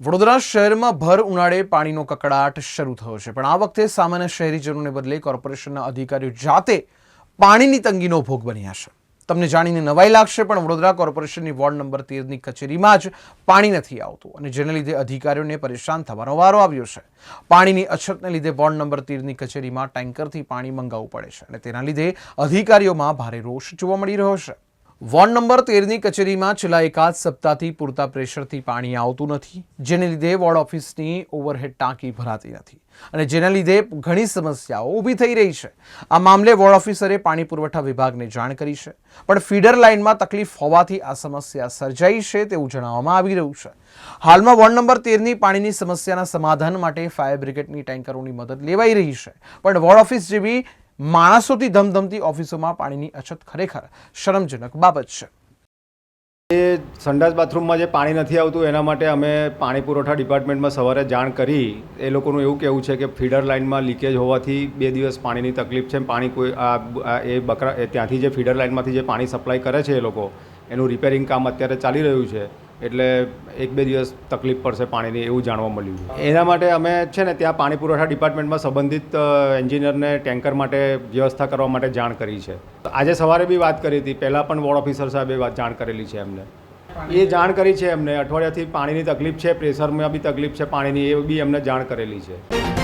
વડોદરા શહેરમાં ભર ઉનાળે પાણીનો કકડાટ શરૂ થયો છે. પણ આ વખતે સામાન્ય શહેરીજનોને બદલે કોર્પોરેશનના અધિકારીઓ જાતે પાણીની તંગીનો ભોગ બન્યા છે. તમને જાણીને નવાઈ લાગશે, પણ વડોદરા કોર્પોરેશનની વોર્ડ નંબર તેરની કચેરીમાં જ પાણી નથી આવતું અને જેને લીધે અધિકારીઓને પરેશાન થવાનો વારો આવ્યો છે. પાણીની અછતને લીધે વોર્ડ નંબર તેરની કચેરીમાં ટેન્કરથી પાણી મંગાવવું પડે છે અને તેના લીધે અધિકારીઓમાં ભારે રોષ જોવા મળી રહ્યો છે. વોર્ડ નંબર તેરની કચેરીમાં છેલ્લા એકાદ સપ્તાહથી પૂરતા પ્રેશરથી પાણી આવતું નથી, જેને લીધે વોર્ડ ઓફિસની ઓવરહેડ ટાંકી ભરાતી નથી અને જેના લીધે ઘણી સમસ્યાઓ ઊભી થઈ રહી છે. આ મામલે વોર્ડ ઓફિસરે પાણી પુરવઠા વિભાગને જાણ કરી છે, પણ ફીડર લાઇનમાં તકલીફ હોવાથી આ સમસ્યા સર્જાઈ છે તેવું જણાવવામાં આવી રહ્યું છે. હાલમાં વોર્ડ નંબર તેરની પાણીની સમસ્યાના સમાધાન માટે ફાયર બ્રિગેડની ટેન્કરોની મદદ લેવાઈ રહી છે, પણ વોર્ડ ઓફિસ જેવી માણસોથી ધમધમતી ઓફિસોમાં પાણીની અછત ખરેખર શરમજનક બાબત છે. એ સંડાસ બાથરૂમમાં જે પાણી નથી આવતું, એના માટે અમે પાણી પુરવઠા ડિપાર્ટમેન્ટમાં સવારે જાણ કરી. એ લોકોનું એવું કહેવું છે કે ફીડર લાઇનમાં લીકેજ હોવાથી બે દિવસ પાણીની તકલીફ છે. પાણી કોઈ, આ એ બકરા ત્યાંથી જે ફીડર લાઇનમાંથી જે પાણી સપ્લાય કરે છે એ લોકો, એનું રિપેરિંગ કામ અત્યારે ચાલી રહ્યું છે. એટલે એક બે દિવસ તકલીફ પડશે પાણીની એવું જાણવા મળ્યું એના માટે અમે છે ને ત્યાં પાણી પુરવઠા ડિપાર્ટમેન્ટમાં સંબંધિત એન્જિનિયરને ટેન્કર માટે વ્યવસ્થા કરવા માટે જાણ કરી છે. આજે સવારે બી વાત કરી હતી. પહેલાં પણ વોર્ડ ઓફિસર સાહેબે વાત જાણ કરેલી છે એમને. એ જાણ કરી છે એમને. અઠવાડિયાથી પાણીની તકલીફ છે, પ્રેશરમાં બી તકલીફ છે પાણીની, એ બી એમને જાણ કરેલી છે.